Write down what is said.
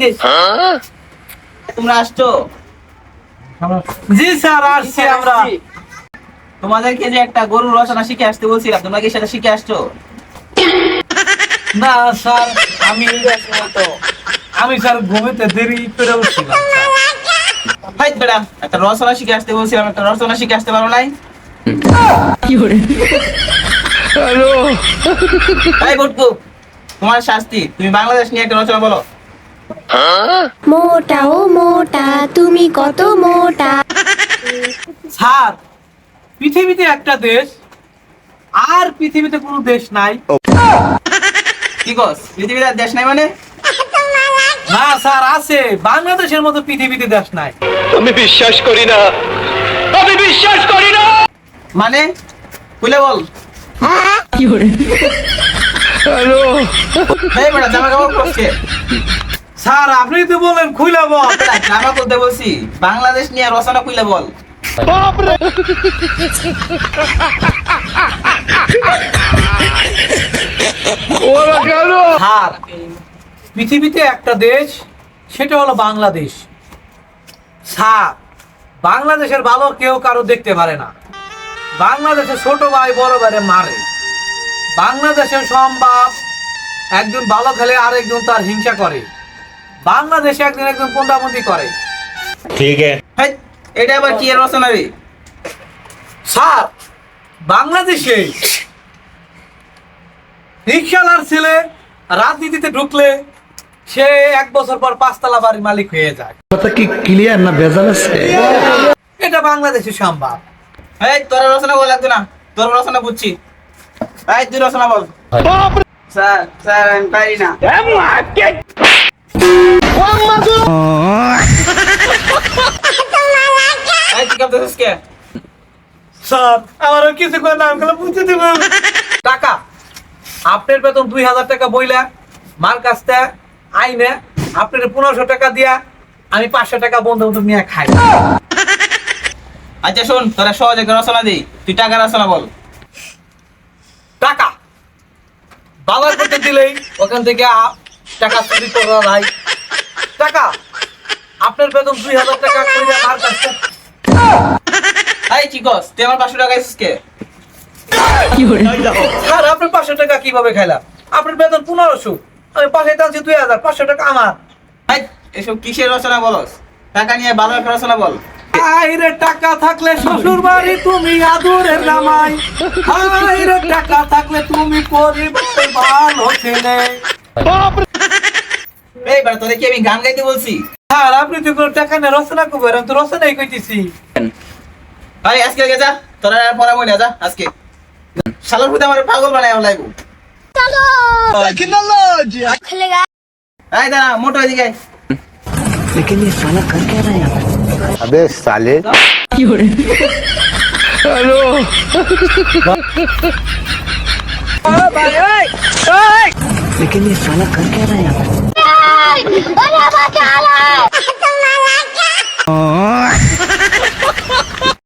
গেছে তোমরা আসছো? জি স্যার আসছি আমরা। তোমাদেরকে যে একটা গরুর রচনা শিখে আসতে বলছিলাম তোমরা কি সেটা শিখে আসছো? না স্যার আমি আমি স্যার ঘুমিতে দেরি করে উঠছিলাম স্যার। বেড়া একটা রচনা শিখে আসতে বলছিলাম একটা রচনা শিখে আসতে পারো নাই? বটকু তোমার শাস্তি তুমি বাংলাদেশ নিয়ে একটা রচনা বলো। মোটা ও মোটা তুমি কত মোটা? স্যার পৃথিবীতে একটা দেশ আর পৃথিবীতে কোনো দেশ নাই। কি কস পৃথিবীর আর দেশ নাই মানে? না স্যার আছে। বাংলাদেশের মতো পৃথিবীতে দেশ নাই। আমি বিশ্বাস করি না। আমি বিশ্বাস করি না। মানে? খুলে বল। এই বেটা জামা কাপড় করছে স্যার আপনি তো বলেন খুইলা বল। জামা করতে বলছি বাংলাদেশ নিয়ে রচনা খুলে বল। স্যার পৃথিবীতে একটা দেশ সেটা হলো বাংলাদেশ। স্যার বাংলাদেশের ভালো কেউ কারও দেখতে পারে না। বাংলাদেশের ছোট ভাই বড় ভাইরে মারে। বাংলাদেশের সম্ভব একজন ভালো খেলে আরেকজন তার হিংসা করে। বাংলাদেশে একজন একজন পন্দাবন্দি করে। হেই, এটা আবার কি এর রচনা রে? স্যার বাংলাদেশে রিক্সালার ছেলে রাজনীতিতে ঢুকলে সে এক বছর পর পাঁচতলা বাড়ির মালিক হয়ে যায়। কথা কি ক্লিয়ার না ভেজাল আছে? এটা বাংলাদেশের সম্ভব এই তোর রচনা বল লাগতো না তোর রচনা বুঝছি। এই তুই রচনা বল। স্যার স্যার আমি পারি না। স্যার আমার কিছু করে নাম গেলে বুঝতে দেব। টাকা আপনার বেতন দুই হাজার টাকা বইলা মার কাছ থেকে আইনে আপনার পনেরোশো টাকা দিয়া আমি পাঁচশো টাকা বন্ধু বন্ধু নিয়ে খাই। আচ্ছা শোন তোরা সহজ রচনা দিই। তুই টাকা রচনা বল। টাকা বাবার করতে দিলেই ওখান থেকে টাকা চুরি করা ভাই টাকা আপনার বেতন দুই হাজার টাকা কইরা মার কাছ থেকে এই কি কস? তুই আমার পাঁচশো টাকা স্যার আপনার পাঁচশো টাকা কীভাবে খাইলাম? আপনার বেতন পনেরোশো। আমি পাশে টানছি দুই হাজার পাঁচশো টাকা আমার। এই এসব কিসের রচনা বলস? টাকা নিয়ে ভালো একটা রচনা বল। আইরে টাকা থাকলে শ্বশুর বাড়ি তুমি আদরের নামাই আইরে টাকা থাকলে তুমি পরিবারে ভালো ছেলে এই বেটা তোরে কি আমি গান গাইতে বলছি? স্যার আপনি তো কোনো টাকা নিয়ে রচনা করবেন আমি তো রচনাই কইতেছি ভাই আজকে গে যা তোরা আর পড়া বলে যা আজকে শালার পুতে আমার পাগল বানায় লাগবো খুলেগা এই দাঁড়া মোটো এদিকে আয়। अबे साले ওরে বাবা